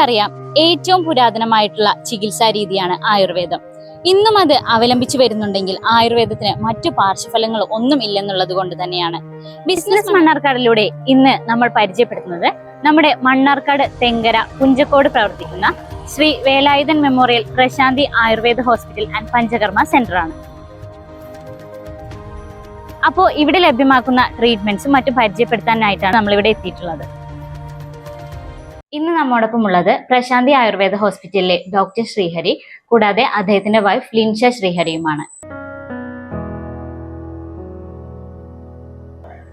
നമുക്കറിയാം ഏറ്റവും പുരാതനമായിട്ടുള്ള ചികിത്സാ രീതിയാണ് ആയുർവേദം. ഇന്നും അത് അവലംബിച്ചു വരുന്നുണ്ടെങ്കിൽ ആയുർവേദത്തിന് മറ്റു പാർശ്വഫലങ്ങൾ ഒന്നും ഇല്ലെന്നുള്ളത് കൊണ്ട് തന്നെയാണ്. ബിസിനസ് മണ്ണാർക്കാടിലൂടെ ഇന്ന് നമ്മൾ പരിചയപ്പെടുത്തുന്നത് നമ്മുടെ മണ്ണാർക്കാട് തെങ്കര കുഞ്ചക്കോട് പ്രവർത്തിക്കുന്ന Shri Velayudhan memorial Prashanthi Ayurveda hospital and Panchakarma centre ആണ് അപ്പോൾ ഇവിടെ ലഭ്യമാക്കുന്ന ട്രീറ്റ്മെന്റ്സും മറ്റും പരിചയപ്പെടുത്താനായിട്ടാണ് നമ്മൾ ഇവിടെ എത്തിയിട്ടുള്ളത്. ഇന്ന് നമ്മോടൊപ്പം ഉള്ളത് പ്രശാന്തി ആയുർവേദ ഹോസ്പിറ്റലിലെ ഡോക്ടർ ശ്രീഹരി കൂടാതെ അദ്ദേഹത്തിന്റെ വൈഫ് ലിൻഷ ശ്രീഹരിയുമാണ്.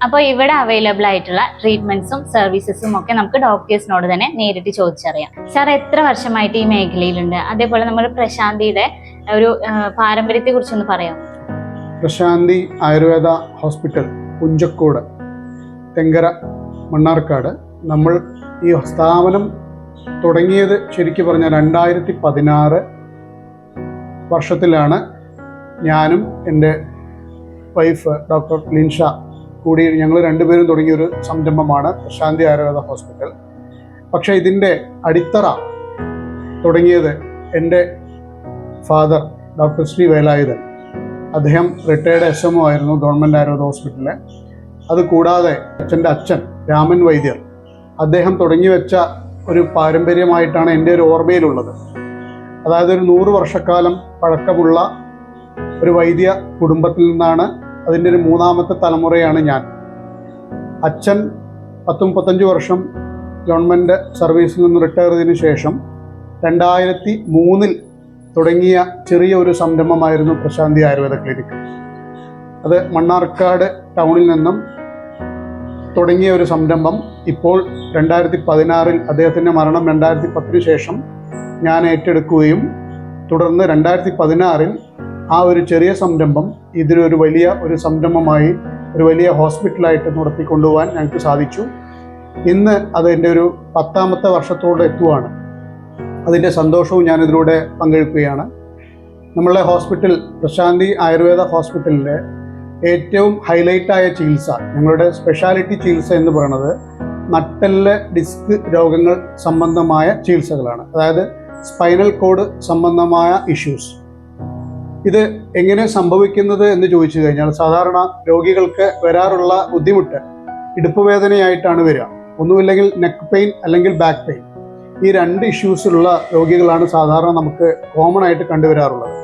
അപ്പോൾ ഇവിടെ അവൈലബിൾ ആയിട്ടുള്ള ട്രീറ്റ്മെന്റ്സും സർവീസസും ഒക്കെ നമുക്ക് ഡോക്ടേഴ്സിനോട് തന്നെ നേരിട്ട് ചോദിച്ചറിയാം. സാർ എത്ര വർഷമായിട്ട് ഈ മേഖലയിലുണ്ട്? അതേപോലെ നമ്മൾ പ്രശാന്തിയുടെ ഒരു പാരമ്പര്യത്തെ കുറിച്ചൊന്ന് പറയാം പ്രശാന്തി ആയുർവേദ ഹോസ്പിറ്റൽ പുഞ്ചക്കോട് തെങ്കര മണ്ണാർക്കാട്. നമ്മൾ ഈ സ്ഥാപനം തുടങ്ങിയത് ശരിക്കും പറഞ്ഞാൽ രണ്ടായിരത്തി പതിനാറ് വർഷത്തിലാണ് ഞാനും എന്റെ വൈഫ് ഡോക്ടർ ലിൻഷ കൂടി ഞങ്ങൾ രണ്ടുപേരും തുടങ്ങിയൊരു സംരംഭമാണ് പ്രശാന്തി ആയുർവേദ ഹോസ്പിറ്റൽ പക്ഷേ ഇതിന്റെ അടിത്തറ തുടങ്ങിയത് എന്റെ ഫാദർ ഡോക്ടർ ശ്രീ വേലായുധൻ. അദ്ദേഹം റിട്ടയർഡ് എസ് എം ആയിരുന്നു ഗവൺമെന്റ് ആയുർവേദ ഹോസ്പിറ്റലിൽ അതുകൂടാതെ അച്ഛന്റെ അച്ഛൻ രാമൻ വൈദ്യർ. അദ്ദേഹം തുടങ്ങി വെച്ച ഒരു പാരമ്പര്യമായിട്ടാണ് എന്റെ ഒരു ഓർമ്മയിലുള്ളത്. അതായത് ഒരു നൂറ് വർഷക്കാലം പഴക്കമുള്ള ഒരു വൈദ്യ കുടുംബത്തിൽ നിന്നാണ് അതിന്റെ ഒരു മൂന്നാമത്തെ തലമുറയാണ് ഞാൻ. അച്ഛൻ പത്ത് മുപ്പത്തഞ്ച് വർഷം ഗവൺമെന്റ് സർവീസിൽ നിന്ന് റിട്ടയർ ചെയ്തതിനു ശേഷം രണ്ടായിരത്തി മൂന്നിൽ തുടങ്ങിയ ചെറിയ ഒരു സംരംഭമായിരുന്നു പ്രശാന്തി ആയുർവേദ ക്ലിനിക് അത് മണ്ണാർക്കാട് ടൗണിൽ നിന്നും തുടങ്ങിയ ഒരു സംരംഭം ഇപ്പോൾ രണ്ടായിരത്തി പതിനാറിൽ അദ്ദേഹത്തിന്റെ മരണം രണ്ടായിരത്തി പത്തിന് ശേഷം ഞാൻ ഏറ്റെടുക്കുകയും തുടർന്ന് രണ്ടായിരത്തി പതിനാറിൽ ആ ഒരു ചെറിയ സംരംഭം ഇതിലൊരു വലിയ ഒരു സംരംഭമായി ഒരു വലിയ ഹോസ്പിറ്റലായിട്ട് നടത്തിക്കൊണ്ടുപോകാൻ ഞങ്ങൾക്ക് സാധിച്ചു. ഇന്ന് അതെന്റെ ഒരു പത്താമത്തെ വർഷത്തോടെ എത്തുവാണ്. അതിന്റെ സന്തോഷവും ഞാനിതിലൂടെ പങ്കെടുക്കുകയാണ്. നമ്മളെ ഹോസ്പിറ്റൽ പ്രശാന്തി ആയുർവേദ ഹോസ്പിറ്റലിലെ ഏറ്റവും ഹൈലൈറ്റായ ചികിത്സ ഞങ്ങളുടെ സ്പെഷ്യാലിറ്റി ചികിത്സ എന്ന് പറയുന്നത് നട്ടെല്ല് ഡിസ്ക് രോഗങ്ങൾ സംബന്ധമായ ചികിത്സകളാണ്. അതായത് സ്പൈനൽ കോഡ് സംബന്ധമായ ഇഷ്യൂസ് ഇത് എങ്ങനെ സംഭവിക്കുന്നത് എന്ന് ചോദിച്ചു കഴിഞ്ഞാൽ സാധാരണ രോഗികൾക്ക് വരാറുള്ള ബുദ്ധിമുട്ട് ഇടുപ്പ് വേദനയായിട്ടാണ് വരിക. ഒന്നുമില്ലെങ്കിൽ നെക്ക് പെയിൻ അല്ലെങ്കിൽ ബാക്ക് പെയിൻ ഈ രണ്ട് ഇഷ്യൂസുള്ള രോഗികളാണ് സാധാരണ നമുക്ക് കോമൺ ആയിട്ട് കണ്ടുവരാറുള്ളത്.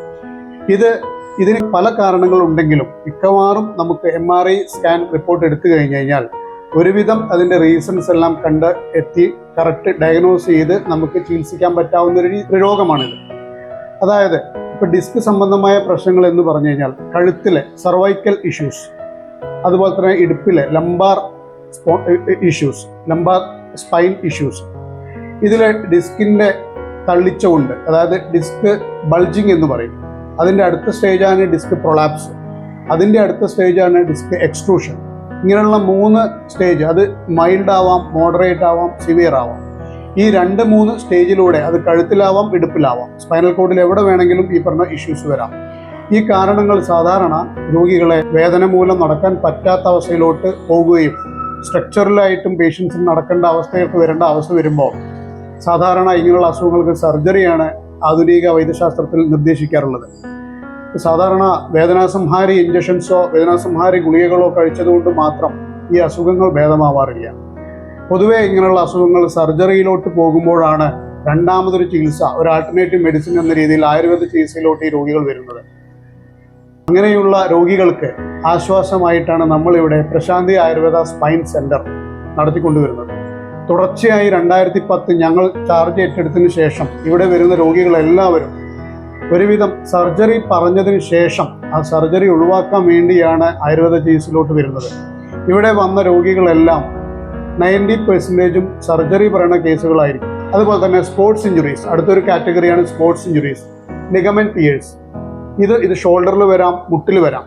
ഇത് ഇതിന് പല കാരണങ്ങൾ ഉണ്ടെങ്കിലും മിക്കവാറും നമുക്ക് M R I scan report എടുത്തു കഴിഞ്ഞു കഴിഞ്ഞാൽ ഒരുവിധം അതിന്റെ റീസൺസ് എല്ലാം കണ്ട് എത്തി കറക്റ്റ് ഡയഗ്നോസ് ചെയ്ത് നമുക്ക് ചികിത്സിക്കാൻ പറ്റാവുന്ന ഒരു രോഗമാണിത്. അതായത് ഇപ്പൊ ഡിസ്ക് സംബന്ധമായ പ്രശ്നങ്ങൾ എന്ന് പറഞ്ഞു കഴിഞ്ഞാൽ കഴുത്തിലെ സർവൈക്കൽ ഇഷ്യൂസ് അതുപോലെ തന്നെ ഇടുപ്പിലെ lumbar issues lumbar spine issues ഇതിലെ ഡിസ്കിന്റെ തള്ളിച്ചുകൊണ്ട് അതായത് ഡിസ്ക് ബൾജിങ് എന്ന് പറയും. അതിന്റെ അടുത്ത സ്റ്റേജാണ് ഡിസ്ക് പ്രൊളാപ്സ്. അതിന്റെ അടുത്ത സ്റ്റേജാണ് ഡിസ്ക് എക്സ്ട്രൂഷൻ. ഇങ്ങനെയുള്ള മൂന്ന് സ്റ്റേജ് അത് മൈൽഡ് ആവാം മോഡറേറ്റ് ആവാം സിവിയർ ആവാം. ഈ രണ്ട് മൂന്ന് സ്റ്റേജിലൂടെ അത് കഴുത്തിലാവാം ഇടുപ്പിലാവാം. സ്പൈനൽ കോഡിൽ എവിടെ വേണമെങ്കിലും ഈ പറഞ്ഞ ഇഷ്യൂസ് വരാം. ഈ കാരണങ്ങൾ സാധാരണ രോഗികളെ വേദന മൂലം നടക്കാൻ പറ്റാത്ത അവസ്ഥയിലോട്ട് പോവുകയും സ്ട്രക്ചറലായിട്ടും പേഷ്യൻസിന് നടക്കേണ്ട അവസ്ഥയൊക്കെ വരേണ്ട അവസ്ഥ വരുമ്പോൾ സാധാരണ ഇങ്ങനെയുള്ള അസുഖങ്ങൾക്ക് സർജറിയാണ് ആധുനിക വൈദ്യശാസ്ത്രത്തിൽ നിർദ്ദേശിക്കാറുള്ളത്. സാധാരണ വേദനാസംഹാരി ഇഞ്ചക്ഷൻസോ വേദനാസംഹാരി ഗുളികകളോ കഴിച്ചതുകൊണ്ട് മാത്രം ഈ അസുഖങ്ങൾ ഭേദമാവാറില്ല. പൊതുവേ ഇങ്ങനെയുള്ള അസുഖങ്ങൾ സർജറിയിലോട്ട് പോകുമ്പോഴാണ് രണ്ടാമതൊരു ചികിത്സ ഒരു ആൾട്ടർനേറ്റീവ് മെഡിസിൻ എന്ന രീതിയിൽ ആയുർവേദ ചികിത്സയിലോട്ട് ഈ രോഗികൾ വരുന്നത്. അങ്ങനെയുള്ള രോഗികൾക്ക് ആശ്വാസമായിട്ടാണ് നമ്മളിവിടെ പ്രശാന്തി ആയുർവേദ സ്പൈൻ സെന്റർ നടത്തിക്കൊണ്ടുവരുന്നത്. തുടർച്ചയായി രണ്ടായിരത്തി പത്ത് ഞങ്ങൾ ചാർജ് ഏറ്റെടുത്തതിന് ശേഷം ഇവിടെ വരുന്ന രോഗികളെല്ലാവരും ഒരുവിധം സർജറി പറഞ്ഞതിന് ശേഷം ആ സർജറി ഒഴിവാക്കാൻ വേണ്ടിയാണ് ആയുർവേദ ചികിത്സയിലോട്ട് വരുന്നത്. ഇവിടെ വന്ന രോഗികളെല്ലാം നയന്റി പെർസെന്റേജും സർജറി പറയുന്ന കേസുകളായിരിക്കും. അതുപോലെ തന്നെ സ്പോർട്സ് ഇഞ്ചുറീസ് അടുത്തൊരു കാറ്റഗറിയാണ് സ്പോർട്സ് ഇഞ്ചുറീസ് നിഗമൻ പിയേഴ്സ് ഇത് ഇത് ഷോൾഡറിൽ വരാം മുട്ടിൽ വരാം.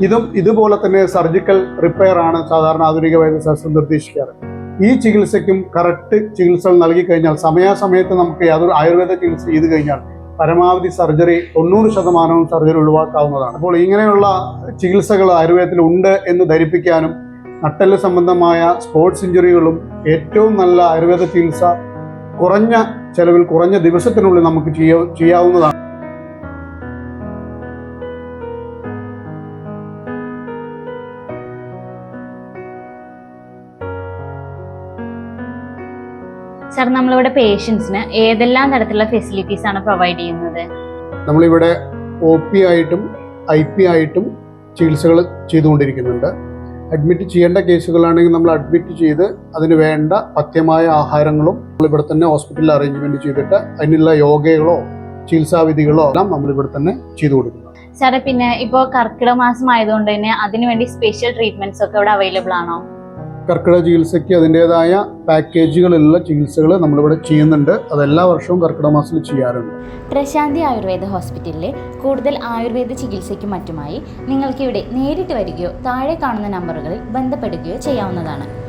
ഇതും ഇതുപോലെ തന്നെ സർജിക്കൽ റിപ്പയർ ആണ് സാധാരണ ആധുനിക വൈദ്യശാസ്ത്രം നിർദ്ദേശിക്കാറ്. ഈ ചികിത്സയ്ക്കും കറക്റ്റ് ചികിത്സ നൽകി കഴിഞ്ഞാൽ സമയാസമയത്ത് നമുക്ക് യാതൊരു ആയുർവേദ ചികിത്സ ചെയ്ത് കഴിഞ്ഞാൽ പരമാവധി സർജറി തൊണ്ണൂറ് ശതമാനവും സർജറി ഒഴിവാക്കാവുന്നതാണ്. അപ്പോൾ ഇങ്ങനെയുള്ള ചികിത്സകൾ ആയുർവേദത്തിൽ ഉണ്ട് എന്ന് ധരിപ്പിക്കാനും നട്ടെല്ല് സംബന്ധമായ സ്പോർട്സ് ഇഞ്ചുറികളും ഏറ്റവും നല്ല ആയുർവേദ ചികിത്സ കുറഞ്ഞ ചെലവിൽ കുറഞ്ഞ ദിവസത്തിനുള്ളിൽ നമുക്ക് ചെയ്യാ ചെയ്യാവുന്നതാണ്. സാർ നമ്മളിവിടെ പേഷ്യൻസിന് ഏതെല്ലാം തരത്തിലുള്ള ഫെസിലിറ്റീസ് ആണ് പ്രൊവൈഡ് ചെയ്യുന്നത്? നമ്മളിവിടെ ഒ പി ആയിട്ടും ഐ പി ആയിട്ടും ചികിത്സകൾ ചെയ്തുകൊണ്ടിരിക്കുന്നുണ്ട്. അഡ്മിറ്റ് ചെയ്യേണ്ട കേസുകളാണെങ്കിൽ നമ്മൾ അഡ്മിറ്റ് ചെയ്ത് അതിന് വേണ്ട പഥ്യമായ ആഹാരങ്ങളും നമ്മളിവിടെ തന്നെ ഹോസ്പിറ്റലിൽ അറേഞ്ച്മെന്റ് ചെയ്തിട്ട് അതിനുള്ള യോഗകളോ ചികിത്സാവിധികളോ എല്ലാം നമ്മൾ ഇവിടെ തന്നെ ചെയ്തു കൊടുക്കുന്നു. സാറേ പിന്നെ ഇപ്പോൾ കർക്കിടക മാസം ആയതുകൊണ്ട് തന്നെ അതിനുവേണ്ടി സ്പെഷ്യൽ ട്രീറ്റ്മെന്റ്സ് ഒക്കെ ഇവിടെ അവൈലബിൾ ആണോ? കർക്കിടക ചികിത്സയ്ക്ക് അതിന്റെതായ പാക്കേജുകളുള്ള ചികിത്സകൾ നമ്മളിവിടെ ചെയ്യുന്നുണ്ട്. അത് എല്ലാ വർഷവും കർക്കിടക മാസത്തിൽ ചെയ്യാറുണ്ട്. പ്രശാന്തി ആയുർവേദ ഹോസ്പിറ്റലിലെ കൂടുതൽ ആയുർവേദ ചികിത്സയ്ക്കും മറ്റുമായി നിങ്ങൾക്കിവിടെ നേരിട്ട് വരികയോ താഴെ കാണുന്ന നമ്പറുകളിൽ ബന്ധപ്പെടുകയോ ചെയ്യാവുന്നതാണ്.